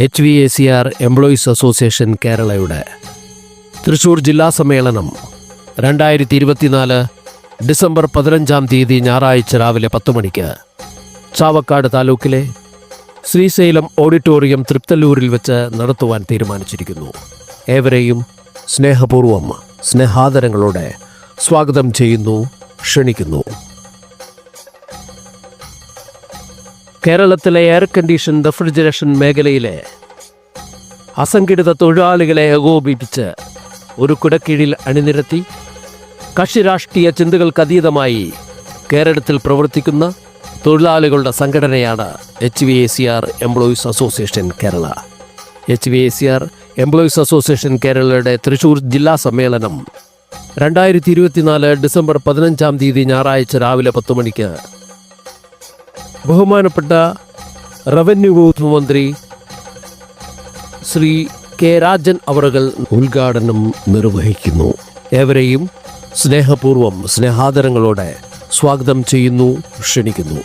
H V A C R employees association കേരളയുടെ തൃശൂർ ജില്ലാ സമ്മേളനം രണ്ടായിരത്തി ഇരുപത്തിനാല് ഡിസംബർ പതിനഞ്ചാം തീയതി ഞായറാഴ്ച രാവിലെ പത്ത് മണിക്ക് ചാവക്കാട് താലൂക്കിലെ ശ്രീശൈലം ഓഡിറ്റോറിയം തൃപ്തല്ലൂരിൽ വെച്ച് നടത്തുവാൻ തീരുമാനിച്ചിരിക്കുന്നു. ഏവരെയും സ്നേഹപൂർവം സ്നേഹാദരങ്ങളോടെ സ്വാഗതം ചെയ്യുന്നു ക്ഷണിക്കുന്നു. കേരളത്തിലെ എയർ കണ്ടീഷൻ റെഫ്രിജറേഷൻ മേഖലയിലെ അസംഘടിത തൊഴിലാളികളെ ഏകോപിപ്പിച്ച് ഒരു കുടക്കീഴിൽ അണിനിരത്തി കക്ഷി രാഷ്ട്രീയ ചിന്തകൾക്കതീതമായി കേരളത്തിൽ പ്രവർത്തിക്കുന്ന തൊഴിലാളികളുടെ സംഘടനയാണ് H V A C R employees association Kerala H V A C R employees association കേരളയുടെ തൃശൂർ ജില്ലാ സമ്മേളനം രണ്ടായിരത്തി ഇരുപത്തിനാല് ഡിസംബർ പതിനഞ്ചാം തീയതി ഞായറാഴ്ച രാവിലെ പത്ത് മണിക്ക് ബഹുമാനപ്പെട്ട റവന്യൂ വകുപ്പ് മന്ത്രി ശ്രീ കെ രാജൻ അവറുകൾ ഉദ്ഘാടനം നിർവഹിക്കുന്നു. ഏവരെയും സ്നേഹപൂർവം സ്നേഹാദരങ്ങളോടെ സ്വാഗതം ചെയ്യുന്നു ക്ഷണിക്കുന്നു.